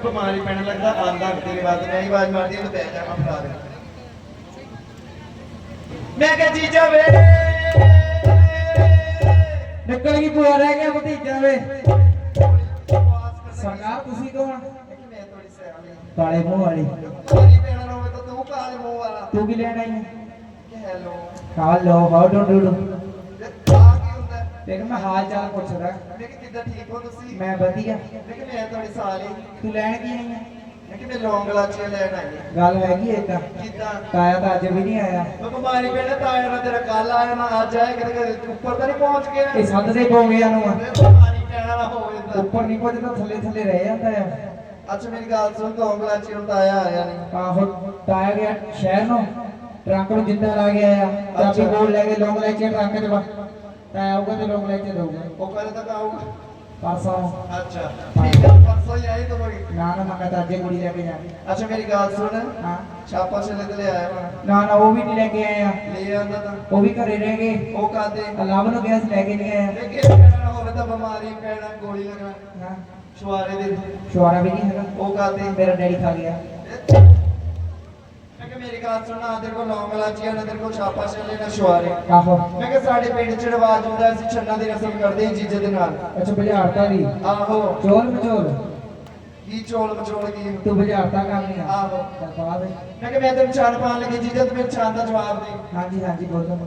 ਬਿਮਾਰੀ ਪੈਣ ਲੱਗਦਾ ਆਂਦਾ ਤੇਰੇ ਬਾਅਦ ਮੈਂ ਹੀ ਆਵਾਜ਼ ਮਾਰਦੀ ਉਹਨੂੰ ਬਹਿ ਜਾ ਮੈਂ ਫੜਾ ਦੇ। ਮੈਂ ਕਿਹਾ ਜੀਜਾ ਵੇ। ਨਿਕਲ ਗਈ ਭੂਆ ਰਹਿ ਗਿਆ ਭਤੀਜਾ ਵੇ। ਸਰਕਾਰ ਤੁਸੀਂ ਕੌਣ? ਕਾਲੇ ਮੂੰਹ ਵਾਲੀ। ਤਾਂ ਤੂੰ ਕਾਲੇ ਮੂੰਹ ਵਾਲਾ ਤੂੰ ਕੀ ਲੈਣ ਆਈ ਹੈ? Hello. Hello how do do ਦੇਖ ਮੈਂ ਹਾਲ ਚਾਲ ਪੁੱਛਦਾ। ਮੈਂ ਕਿ ਕਿੱਦਾਂ ਠੀਕ ਹੋ ਤੁਸੀਂ? ਮੈਂ ਵਧੀਆ। ਕਿ ਮੈਂ ਤੁਹਾਡੀ ਸਾਲੀ ਤੂੰ ਲੈਣ ਕੀ ਆਈ ਹੈ ਮੈਂ ਕਿ ਮੈਂ ਲੌਂਗ ਲਾਚੀਆਂ ਲੈਣ ਆਈ ਹਾਂ ਗੱਲ ਹੈਗੀ ਏਦਾਂ ਕਿੱਦਾਂ? ਤਾਇਆ ਤਾਂ ਅੱਜ ਵੀ ਨਹੀਂ ਆਇਆ। ਮੈਂ ਬਿਮਾਰੀ ਪੈਣਾ ਤਾਂ ਆਇਆ ਨਾ ਤੇਰਾ ਕੱਲ ਆਇਆ ਨਾ ਅੱਜ ਆਇਆ ਕਿਤੇ ਕਿਤੇ ਉੱਪਰ ਤਾਂ ਨਹੀਂ ਪਹੁੰਚ ਗਿਆ। ਇਹ ਸੱਦ ਦੇ ਪੋਗਿਆਂ ਨੂੰ ਆ। ਬਿਮਾਰੀ ਪੈਣਾ ਨਾ ਹੋਵੇ ਤਾਂ ਉੱਪਰ ਨਹੀਂ ਪਹੁੰਚਦਾ ਥੱਲੇ ਥੱਲੇ ਰਹਿ ਜਾਂਦਾ ਆ। ਅੱਛਾ ਮੇਰੀ ਗੱਲ ਸੁਣ ਲੌਂਗ ਲਾਚੀ ਹੁਣ ਤਾਂ ਆਇਆ ਆਇਆ ਨਹੀਂ। ਆਹੋ ਤਾਇਆ ਗਿਆ ਸ਼ਹਿਰ ਨੂੰ। ਟਰੱਕ ਨੂੰ ਜਿੰਦਾ ਲਾ ਗਿਆ ਆ ਚਾਬੀ ਅੱਛਾ। ਕੋਲ ਲੈ ਕੇ ਲੌਂਗ ਲੈ ਕੇ ਟਰੱਕ 'ਚ ਵਾ। ਤਾਇਆ ਆਊਗਾ ਤੇ ਲੌਂਗ ਲੈ ਕੇ ਦਊਗਾ। ਉਹ ਕਰੇ ਤੱਕ ਆਊਗਾ। ਪਰਸੋਂ। ਅੱਛਾ। ਠੀਕ ਹੈ ਪਰਸੋਂ ਹੀ ਆਈ ਤਾਂ ਬੜੀ ਨਾ ਨਾ ਮੈਂ ਤਾਂ ਅੱਜੇ ਕੁੜੀ ਲੈ ਕੇ ਜਾਣੀ ਅੱਛਾ ਮੇਰੀ ਗੱਲ ਸੁਣ। ਹਾਂ। ਛਾਪਾ ਤੇ ਲੈ ਆਇਆ ਵਾ। ਨਾ ਨਾ ਉਹ ਵੀ ਨਹੀਂ ਲੈ ਕੇ ਆਏ ਆ ਲੈ ਆਂਦਾ ਤਾਂ। ਉਹ ਵੀ ਘਰੇ ਰਹਿ ਗਏ। ਉਹ ਕਾਦੇ ਅਲਾਵ ਨੂੰ ਗਿਆ ਸੀ ਲੈ ਕੇ ਨਹੀਂ ਆਇਆ। ਦੇਖੇ ਪੈਣਾ ਨਾ ਹੋਵੇ ਤਾਂ ਬਿਮਾਰੀ ਪੈਣਾ ਗੋਲੀ ਲੱਗਣਾ। ਹਾਂ। ਸੁਣ ਨਾ ਤੇਰੇ ਕੋਲ ਲੌਂਗ ਲਾਚੀਆਂ ਨਾ ਤੇਰੇ ਕੋਲ ਛਾਪਾ ਛਲੇ ਨਾ ਛੁਆਰੇ ਆਹੋ ਮੈਂ ਕਿ ਸਾਡੇ ਪਿੰਡ ਚ ਰਿਵਾਜ ਹੁੰਦਾ ਅਸੀਂ ਛੰਨਾ ਦੀ ਰਸਮ ਕਰਦੇ ਹਾਂ ਜੀਜੇ ਦੇ ਨਾਲ। ਅੱਛਾ ਬੁਝਾਰਤਾ ਦੀ। ਆਹੋ। ਚੋਲ ਮਚੋਲ? ਕੀ ਚੋਲ ਮਚੋਲ ਕੀ? ਤੂੰ ਬੁਝਾਰਤਾ ਕਰਨੀ ਆ? ਆਹੋ। ਚੱਲ ਪਾ ਦੇ ਮੈਂ ਕਿ ਮੈਂ ਤੈਨੂੰ ਛਾਨ ਪਾਣ ਲੱਗੀ ਜੀਜੇ ਤੂੰ ਮੇਰੇ ਛਾਨ ਦਾ ਜਵਾਬ ਦੇ। ਹਾਂਜੀ ਹਾਂਜੀ ਬੋਲੋ।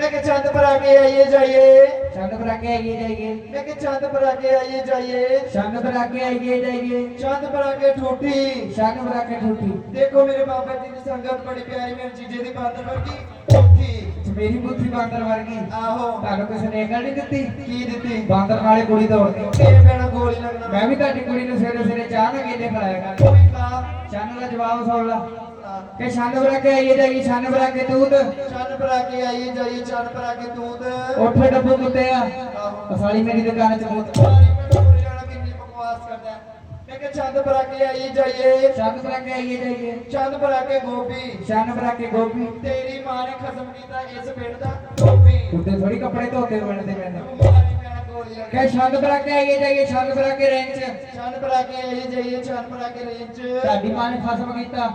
ਮੈਂ ਕਿ ਚੰਦ ਪਰ ਆ ਕੇ ਆਈਏ ਜਾਈਏ। ਛੰਡ ਪਰ ਆ ਕੇ ਆਈਏ ਜਾਈਏ। ਮੈਂ ਕਿ ਚੰਦ ਪਰ ਆ ਕੇ ਆਈਏ ਜਾਈਏ। ਛੰਡ ਪਰ ਆ ਕੇ ਆਈਏ ਜਾਈਏ। ਚੰਦ ਪਰ ਆ ਕੇ ਠੂਠੀ। ਛੰਡ ਪਰ ਆ ਕੇ ਠੂਠੀ। ਦੇਖੋ ਮੇਰੇ ਬਾਬਾ ਜੀ ਦੀ ਸੰਗਤ ਬੜੀ ਪਿਆਰੀ ਮੇਰੇ ਜੀਜੇ ਦੀ ਬਾਦਰ ਵਰਗੀ। ਮੇਰੀ ਬੁੱਧੀ ਬਾਂਦਰ ਵਰਗੀ। ਆਹੋ। ਤੁਹਾਨੂੰ ਕਿਸੇ ਨੇ ਗੱਲ ਨਹੀਂ ਦਿੱਤੀ? ਕੀ ਦਿੱਤੀ? ਬਾਂਦਰ ਨਾਲੇ ਕੁੜੀ ਦੌੜਦੀ ਇਹ ਪੈਣਾ ਗੋਲੀ ਲੱਗਣਾ ਮੈਂ ਵੀ ਤੁਹਾਡੀ ਕੁੜੀ ਨੂੰ ਸਵੇਰੇ ਸਵੇਰੇ ਚਾਹ ਨਾ ਕੇਲੇ ਖਿਲਾਇਆ ਕਰ। ਕੋਈ ਕਾ ਛੰਨ ਦਾ ਜਵਾਬ ਸੁਣ ਲਾ। ਕਿ ਛੰਨ ਆ ਕੇ ਆਈਏ ਜਾਈਏ ਛੰਨ ਆ ਕੇ ਚੰਦ ਪਰ ਆ ਕੇ ਆਈਏ ਜਾਈਏ ਪਰ ਆ ਕੇ ਦੂਧ ਉੱਠ ਡੱਬੂ ਕੁੱਤੇ ਆ। ਆਹੋ। ਸਾਲੀ ਮੇਰੀ ਦੁਕਾਨ ਚ ਮੂਤ ਕਿ ਚੰਦ ਆ ਕੇ ਆਈਏ ਜਾਈਏ। ਕੇ ਆਈਏ ਚੰਦ ਪਰ ਆ ਕੇ ਗੋਪੀ। ਛੰਨ ਪਰ ਆ ਕੇ ਗੋਪੀ। ਤੇਰੀ ਮਾਂ ਨੇ ਖਸਮ ਕੀਤਾ ਇਸ ਪਿੰਡ ਦਾ ਗੋਪੀ। ਥੋੜੀ ਕੱਪੜੇ ਧੋਤੇ ਬਣਦੇ ਮੈਨੂੰ ਮਾਰੀ ਪੈਣਾ ਗੋਲੀ ਲੱਗ ਕਿ ਛੰਦ ਆ ਕੇ ਆਈਏ ਜਾਈਏ ਛੰਦ ਆ ਕੇ ਰੇਂਜ। ਪਰ ਆ ਕੇ ਆਈਏ ਜਾਈਏ ਪਰ ਆ ਕੇ ਰੇਂਜ। ਤੁਹਾਡੀ ਮਾਂ ਨੇ ਖਸਮ ਕੀਤਾ।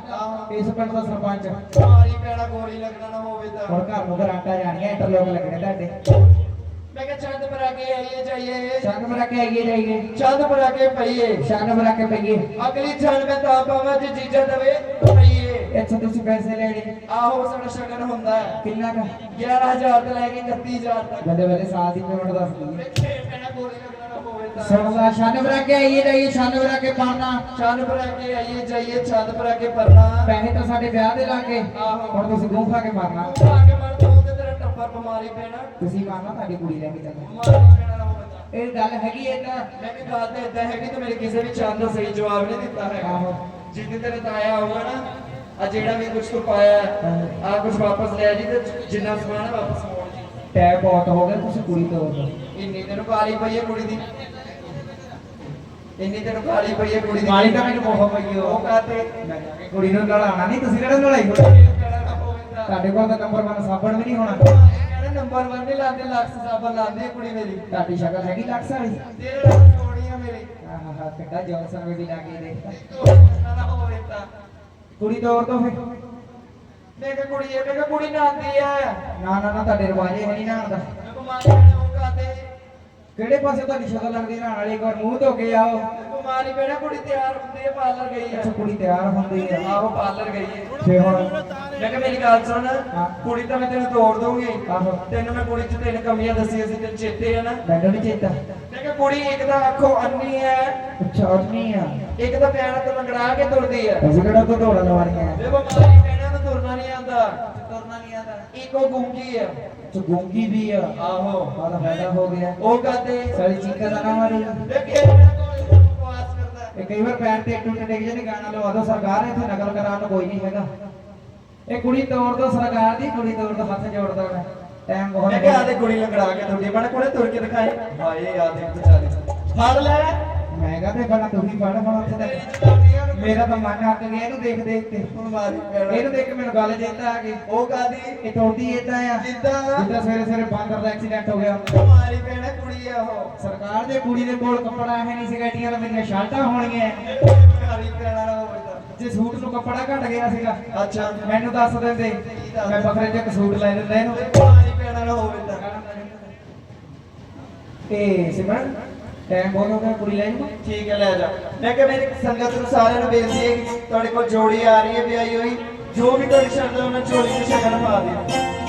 ਇਸ ਪਿੰਡ ਦਾ ਸਰਪੰਚ। ਮਾਰੀ ਪੈਣਾ ਗੋਲੀ ਲੱਗਣਾ ਨਾ ਹੋਵੇ ਤਾਂ। ਹੁਣ ਘਰ ਨੂੰ ਗਰਾਂਟਾ ਜਾਣੀਆਂ ਇੰਟਰਲੋਕ ਲੱਗਣੇ ਤੁਹਾਡੇ। ਮੈਂ ਕਿਹਾ ਚੰਦ ਆ ਕੇ ਆਈਏ ਜਾਈਏ। ਛੰਨ ਪਰ ਆ ਕੇ ਆਈਏ ਜਾਈਏ। ਚੰਦ ਪਰ ਆ ਕੇ ਪਈਏ। ਛੰਨ ਕੇ ਪਈਏ। ਅਗਲੀ ਛਣ ਮੈਂ ਤਾਂ ਪਾਵਾਂ ਜੇ ਜੀਜਾ ਦਵੇ ਪਈਏ। ਇੱਥੋਂ ਤੁਸੀਂ ਪੈਸੇ ਲੈਣੇ ਆਹੋ ਸਾਡਾ ਸ਼ਗਨ ਹੁੰਦਾ ਕਿੰਨਾ ਕਾ? 11000 ਤੋਂ ਲੈ ਕੇ 31000 ਤੱਕ। ਬੰਦੇ ਬੰਦੇ ਸਾਲ ਦੀ ਪੇਮੈਂਟ ਦੱਸ ਦਿੰਦੇ ਵੇਖੇ ਪੈਣਾ ਗੋਲੀ ਲੱਗਣਾ ਨਾ ਹੋਵੇ ਤਾਂ। ਸੁਣਦਾ ਛੰਨ ਪਰ ਆ ਕੇ ਆਈਏ ਜਾਈਏ ਛੰਨ ਕੇ ਪਾਣਾ ਚੰਦ ਪਰ ਆ ਕੇ ਆਈਏ ਜਾਈਏ ਚੰਦ ਪਰ ਆ ਕੇ ਪਰਨਾ। ਪੈਸੇ ਤਾਂ ਸਾਡੇ ਵਿਆਹ ਦੇ ਲਾਗੇ। ਆਹੋ। ਹੁਣ ਤੁਸੀਂ ਗੂੰ ਖਾ ਕੇ ਮਾਰਨਾ ਟੱਬਰ ਬਿਮਾਰੀ ਪੈਣਾ। ਤੁਸੀਂ ਮਾਰਨਾ ਤੁਹਾਡੀ ਕੁੜੀ ਲੈ ਕੇ ਜਾਣਾ ਬਿਮਾਰੀ ਪੈਣਾ ਨਾ ਹੋਵੇ ਤਾਂ ਇਹ ਗੱਲ ਹੈਗੀ ਹੈ ਤਾਂ। ਮੈਂ ਵੀ ਗੱਲ ਤੇ ਇਦਾਂ ਹੈਗੀ ਤੇ ਮੇਰੇ ਕਿਸੇ ਵੀ ਚੰਦ ਦਾ ਸਹੀ ਜਵਾਬ ਨਹੀਂ ਦਿੱਤਾ ਹੈਗਾ। ਜਿੱਦ ਤੇਰੇ ਤਾਇਆ ਆਊਗਾ ਨਾ ਆ ਜਿਹੜਾ ਵੀ ਕੁਝ ਤੂੰ ਪਾਇਆ ਆ ਕੁਝ ਵਾਪਸ ਲੈ ਜੀ ਤੇ ਜਿੰਨਾ ਸਮਾਨ ਹੈ ਵਾਪਸ ਮੋੜ ਜੀ। ਟੈਪ ਬਹੁਤ ਹੋ ਗਿਆ ਤੁਸੀਂ ਕੁੜੀ ਤੋਂ ਇੰਨੀ ਤੈਨੂੰ ਕਾਲੀ ਪਈ ਹੈ ਕੁੜੀ ਦੀ। ਇੰਨੀ ਤੈਨੂੰ ਕਾਲੀ ਪਈ ਹੈ ਕੁੜੀ ਦੀ। ਕਾਲੀ ਤਾਂ ਮੈਨੂੰ ਬਹੁਤ ਪਈ ਉਹ ਕਾਤੇ ਕੁੜੀ ਨੂੰ ਲੜਾਉਣਾ ਨਹੀਂ ਤੁਸੀਂ ਕਿਹੜਾ ਲੜਾਈ ਹੋਣੀ ਤੁਹਾਡੇ ਕੋਲ ਤਾਂ ਨੰਬਰ 1 ਸਾਬਣ ਵੀ ਨਹੀਂ ਹੋਣਾ। ਕਹਿੰਦਾ ਨੰਬਰ 1 ਨਹੀਂ ਲਾਉਂਦੇ ਲੱਖ ਸਾਬਨ ਲਾਉਂਦੀ ਹੈ ਕੁੜੀ ਮੇਰੀ। ਤੁਹਾਡੀ ਸ਼ਕਲ ਹੈਗੀ ਲੱਖ ਵਾਲੀ। ਤੇਰੇ ਨਾਲ ਜੋੜੀ ਆ ਮੇਰੀ। ਆਹਾ ਕਿੱਡਾ ਜੌਨਸਨ ਵੀ ਲੱਗੇ ਦੇ ਨਾ ਹੋਵੇ ਤਾਂ। ਕੁੜੀ ਤੋੜ ਦੋ ਫਿਰ। ਮੈਂ ਕਿਹਾ ਕੁੜੀ ਇਹ ਮੈਂ ਕਿਹਾ ਕੁੜੀ ਨਾਂਦੀ ਹੈ ਨਾ ਨਾ ਨਾ ਤੁਹਾਡੇ ਰਿਵਾਜੇ ਹੈ ਨਹੀਂ ਨਾ ਹੁੰਦਾ ਮੈਂ ਉਹ ਕਾਤੇ ਕਿਹੜੇ ਪਾਸੇ ਤੁਹਾਡੀ ਸ਼ਕਲ ਲੱਗਦੀ ਨਾ ਵਾਲੀ ਇੱਕ ਵਾਰ ਮੂੰਹ ਧੋ ਕੇ ਆਓ। ਬਿਮਾਰੀ ਪੈਣਾ ਕੁੜੀ ਤਿਆਰ ਹੁੰਦੀ ਹੈ ਪਾਰਲਰ ਗਈ ਹੈ। ਅੱਛਾ ਕੁੜੀ ਤਿਆਰ ਹੁੰਦੀ ਹੈ। ਆਹੋ ਪਾਰਲਰ ਗਈ ਹੈ। ਫੇ ਹੁਣ ਮੈਂ ਕਿਹਾ ਮੇਰੀ ਗੱਲ ਸੁਣ। ਕੁੜੀ ਤਾਂ ਮੈਂ ਤੈਨੂੰ ਤੋੜ ਦੂੰਗੀ ਆਹੋ। ਤੈਨੂੰ ਮੈਂ ਕੁੜੀ ਚ ਤਿੰਨ ਕਮੀਆਂ ਦੱਸੀਆਂ ਸੀ ਤੈਨੂੰ ਚੇਤੇ ਹੈ ਨਾ? ਮੈਨੂੰ ਨਹੀਂ ਚੇਤਾ। ਮੈਂ ਕਿਹਾ ਕੁੜੀ ਇੱਕ ਤਾਂ ਅੱਖੋਂ ਅੰਨੀ ਹੈ। ਅੱਛਾ ਉਠਨੀ ਆ। ਇੱਕ ਤਾਂ ਪੈਰਾਂ ਤੋਂ ਲੰਗੜਾ ਕੇ ਤੁਰਦੀ ਹੈ। ਅਸੀਂ ਕਿਹੜਾ ਕੋ ਦੌੜਨ ਵਾਲੀਆਂ? ਵੇ ਬਿਮਾਰੀ ਨੂੰ ਤੁਰਨਾ ਨਹੀਂ ਆਉਂਦਾ। ਤੁਰਨਾ ਨਹੀਂ ਆਉਂਦਾ। ਇੱਕੋ ਗੁੰਗੀ ਹੈ ਚ ਗੁੰਗੀ ਵੀ ਆ। ਆਹੋ। ਬੜਾ ਫਾਇਦਾ ਹੋ ਗਿਆ। ਉਹ ਕਹਤੇ ਸਾਲੀ ਚੀਕਾ ਦਾ ਨਾਮ ਆ ਰਹੀ ਦੇਖੇ ਮੇਰਾ ਕੋਈ ਬਕਵਾਸ ਕਰਦਾ। ਇਹ ਕਈ ਵਾਰ ਪੈਰ ਤੇ ਟੁੱਟ ਡਿੱਗ ਜਾਂਦੇ ਗਾਣਾ ਲਵਾ ਦੋ ਸਰਕਾਰ ਇੱਥੇ ਨਕਲ ਕਰਾਉਣ ਨੂੰ ਕੋਈ ਨਹੀਂ ਹੈਗਾ। ਇਹ ਕੁੜੀ ਤੋੜ ਦੋ ਸਰਕਾਰ ਦੀ ਕੁੜੀ ਤੋੜ ਦੋ ਹੱਥ ਜੋੜ ਦੋ ਟਾਈਮ ਬਹੁਤ ਮੈਂ ਕਿਹਾ ਆਦੇ ਕੁੜੀ ਲੰਗੜਾ ਕੇ ਤੁਰਦੀ ਬਣਾ ਕੋਲੇ ਤੁਰ ਕੇ ਦਿਖਾਏ। ਹਾਏ ਆ ਦੇਖ ਵਿਚਾਰੀ। ਫੜ ਲੈ। ਮੈਂ ਕਹਤੇ ਪਹਿਲਾਂ ਤੂੰ ਹੀ ਪੜ ਹੁਣ ਉੱਥੇ ਮੇਰਾ ਤਾਂ ਮਨ ਅੱਕ ਗਿਆ ਇਹਨੂੰ ਦੇਖ ਦੇਖ ਕੇ। ਹੁਣ ਮਾਰੀ ਪੈਣਾ ਇਹਨੂੰ ਦੇਖ ਕੇ ਮੈਨੂੰ ਗੱਲ ਚੇਤਾ ਆ ਗਈ। ਉਹ ਕਾਦੀ ਇਹ ਟੁਰਦੀ ਏਦਾਂ ਆ। ਜਿੱਦਾਂ ਜਿੱਦਾਂ ਸਵੇਰੇ ਸਵੇਰੇ ਬਾਂਦਰ ਦਾ ਐਕਸੀਡੈਂਟ ਹੋ ਗਿਆ। ਮਾਰੀ ਪੈਣਾ ਕੁੜੀ ਆ ਉਹ। ਸਰਕਾਰ ਦੇ ਕੁੜੀ ਦੇ ਕੋਲ ਕੱਪੜਾ ਹੈ ਨਹੀਂ ਸੀ ਗੱਡੀਆਂ ਦਾ ਮੇਰੀਆਂ ਸ਼ਰਟਾਂ ਹੋਣਗੀਆਂ। ਮਾਰੀ ਪੈਣਾ ਨਾ ਜੇ ਸੂਟ ਨੂੰ ਕੱਪੜਾ ਘਟ ਗਿਆ ਸੀਗਾ ਅੱਛਾ। ਮੈਨੂੰ ਦੱਸ ਦਿੰਦੇ। ਮੈਂ ਬੱਕਰੇ ਚ ਇੱਕ ਸੂਟ ਲੈ ਦਿੰਦਾ ਇਹਨੂੰ। ਮਾਰੀ ਪੈਣਾ ਨਾ ਹੋਵੇ ਤਾਂ ਤੇ ਸਿਮਰਨ ਟਾਈਮ ਬਹੁਤ ਹੋ ਗਿਆ ਕੁੜੀ ਲੈ ਜਾ ਠੀਕ ਹੈ, ਲੈ ਜਾ। ਮੈਂ ਕਿਹਾ ਮੇਰੀ ਸੰਗਤ ਨੂੰ ਸਾਰਿਆਂ ਨੂੰ ਬੇਨਤੀ ਹੈ ਤੁਹਾਡੇ ਕੋਲ ਜੋੜੀ ਆ ਰਹੀ ਹੈ, ਵਿਆਹੀ ਹੋਈ। ਜੋ ਵੀ ਤੁਹਾਡੀ ਸ਼ਰਤ ਹੈ ਉਹਨਾਂ ਝੋਲੀ 'ਚ ਸ਼ਗਨ ਪਾ ਦਿਓ।